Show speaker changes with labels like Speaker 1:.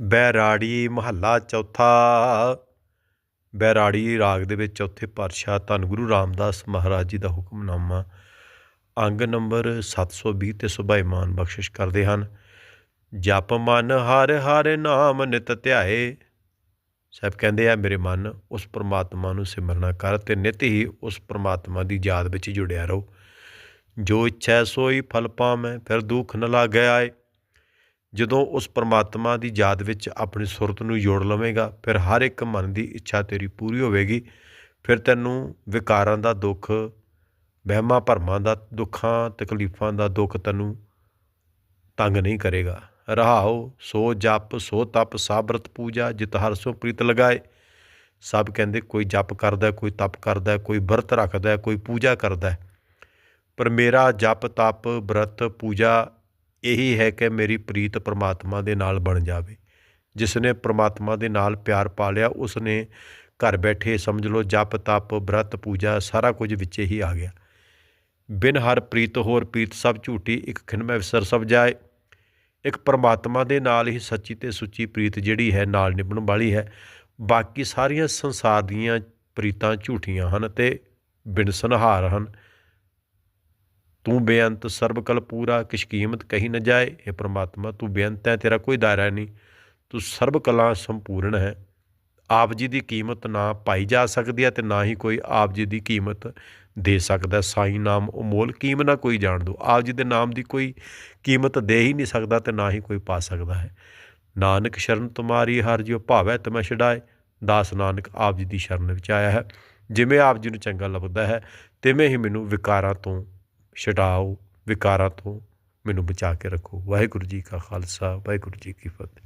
Speaker 1: ਬੈਰਾੜੀ ਮਹੱਲਾ ਚੌਥਾ। ਬੈਰਾੜੀ ਰਾਗ ਦੇ ਵਿੱਚ ਚੌਥੇ ਪਾਤਸ਼ਾਹ ਧੰਨ ਗੁਰੂ ਰਾਮਦਾਸ ਮਹਾਰਾਜ ਜੀ ਦਾ ਹੁਕਮਨਾਮਾ ਅੰਗ ਨੰਬਰ 720 ਤੇ ਸੁਭਾਈਮਾਨ ਬਖਸ਼ਿਸ਼ ਕਰਦੇ ਹਨ। ਜਪ ਮਨ ਹਰ ਹਰ ਨਾਮ ਨਿਤ ਧਿਆਏ। ਸਾਹਿਬ ਕਹਿੰਦੇ ਆ, ਮੇਰੇ ਮਨ ਉਸ ਪ੍ਰਮਾਤਮਾ ਨੂੰ ਸਿਮਰਨਾ ਕਰ ਤੇ ਨਿਤ ਹੀ ਉਸ ਪ੍ਰਮਾਤਮਾ ਦੀ ਯਾਦ ਵਿੱਚ ਜੁੜਿਆ ਰਹੋ। ਜੋ ਇੱਛਾ ਸੋਈ ਫਲ ਪਾਵੇਂ, ਫਿਰ ਦੁੱਖ ਨ ਲਾਗੇ ਆਏ। ਜਦੋਂ ਉਸ ਪਰਮਾਤਮਾ ਦੀ ਯਾਦ ਵਿੱਚ ਆਪਣੀ ਸੁਰਤ ਨੂੰ ਜੋੜ ਲਵੇਂਗਾ, ਫਿਰ ਹਰ ਇੱਕ ਮਨ ਦੀ ਇੱਛਾ ਤੇਰੀ ਪੂਰੀ ਹੋਵੇਗੀ। ਫਿਰ ਤੈਨੂੰ ਵਿਕਾਰਾਂ ਦਾ ਦੁੱਖ, ਵਹਿਮਾਂ ਭਰਮਾਂ ਦਾ ਦੁੱਖਾਂ, ਤਕਲੀਫਾਂ ਦਾ ਦੁੱਖ ਤੈਨੂੰ ਤੰਗ ਨਹੀਂ ਕਰੇਗਾ। ਰਹਾਓ, ਸੋ ਜਪ, ਸੋ ਤਪ, ਸਾਬਰਤ ਪੂਜਾ, ਜਿਤ ਹਰ ਸੋ ਪ੍ਰੀਤ ਲਗਾਏ। ਸਭ ਕਹਿੰਦੇ, ਕੋਈ ਜਪ ਕਰਦਾ, ਕੋਈ ਤਪ ਕਰਦਾ, ਕੋਈ ਵਰਤ ਰੱਖਦਾ, ਕੋਈ ਪੂਜਾ ਕਰਦਾ। ਪਰ ਮੇਰਾ ਜਪ, ਤਪ, ਵਰਤ, ਪੂਜਾ ਇਹੀ ਹੈ ਕਿ ਮੇਰੀ ਪ੍ਰੀਤ ਪਰਮਾਤਮਾ ਦੇ ਨਾਲ ਬਣ ਜਾਵੇ। ਜਿਸ ਨੇ ਪਰਮਾਤਮਾ ਦੇ ਨਾਲ ਪਿਆਰ ਪਾ ਲਿਆ ਉਸ ਨੇ ਘਰ ਬੈਠੇ ਸਮਝ ਲਓ, ਜਪ, ਤਪ, ਬ੍ਰਤ, ਪੂਜਾ, ਸਾਰਾ ਕੁਝ ਵਿੱਚ ਹੀ ਆ ਗਿਆ। ਬਿਨ ਹਰ ਪ੍ਰੀਤ ਹੋਰ ਪ੍ਰੀਤ ਸਭ ਝੂਠੀ, ਇੱਕ ਖਿਨਮੈ ਵਿਸਰ ਸਭ ਜਾਏ। ਇੱਕ ਪਰਮਾਤਮਾ ਦੇ ਨਾਲ ਹੀ ਸੱਚੀ ਤੇ ਸੁੱਚੀ ਪ੍ਰੀਤ ਜਿਹੜੀ ਹੈ, ਨਾਲ ਨਿਭਣ ਵਾਲੀ ਹੈ। ਬਾਕੀ ਸਾਰੀਆਂ ਸੰਸਾਰ ਦੀਆਂ ਪ੍ਰੀਤਾਂ ਝੂਠੀਆਂ ਹਨ ਤੇ ਬਿਨਸਨਹਾਰ ਹਨ। ਤੂੰ ਬੇਅੰਤ, ਸਰਬ ਕਲ ਪੂਰਾ, ਕਿਛ ਕੀਮਤ ਕਹੀ ਨਾ ਜਾਏ। ਇਹ ਪ੍ਰਮਾਤਮਾ, ਤੂੰ ਬੇਅੰਤ ਹੈ ਤੇਰਾ ਕੋਈ ਦਾਇਰਾ ਨਹੀਂ। ਤੂੰ ਸਰਬ ਕਲਾ ਸੰਪੂਰਨ ਹੈ। ਆਪ ਜੀ ਦੀ ਕੀਮਤ ਨਾ ਪਾਈ ਜਾ ਸਕਦੀ ਹੈ ਤੇ ਨਾ ਹੀ ਕੋਈ ਆਪ ਜੀ ਦੀ ਕੀਮਤ ਦੇ ਸਕਦਾ। ਸਾਈ ਨਾਮ ਅਮੋਲ, ਕੀਮ ਨਾ ਕੋਈ ਜਾਣ ਦੋ। ਆਪ ਜੀ ਦੇ ਨਾਮ ਦੀ ਕੋਈ ਕੀਮਤ ਦੇ ਹੀ ਨਹੀਂ ਸਕਦਾ ਤੇ ਨਾ ਹੀ ਕੋਈ ਪਾ ਸਕਦਾ ਹੈ। ਨਾਨਕ ਸ਼ਰਨ ਤੁਮਾਰੀ, ਹਰ ਜਿਉ ਭਾਵੈ ਤਮੈ ਛਡਾਏ। ਦਾਸ ਨਾਨਕ, ਆਪ ਜੀ ਦੀ ਸ਼ਰਨ ਵਿੱਚ ਆਇਆ ਹੈ। ਜਿਵੇਂ ਆਪ ਜੀ ਨੂੰ ਚੰਗਾ ਲੱਗਦਾ ਹੈ, ਤਿਵੇਂ ਹੀ ਮੈਨੂੰ ਵਿਕਾਰਾਂ ਤੋਂ ਛਡਾਓ ਵਿਕਾਰਾਂ ਤੋਂ ਮੈਨੂੰ ਬਚਾ ਕੇ ਰੱਖੋ। ਵਾਹਿਗੁਰੂ ਜੀ ਕਾ ਖਾਲਸਾ, ਵਾਹਿਗੁਰੂ ਜੀ ਕੀ ਫਤਿਹ।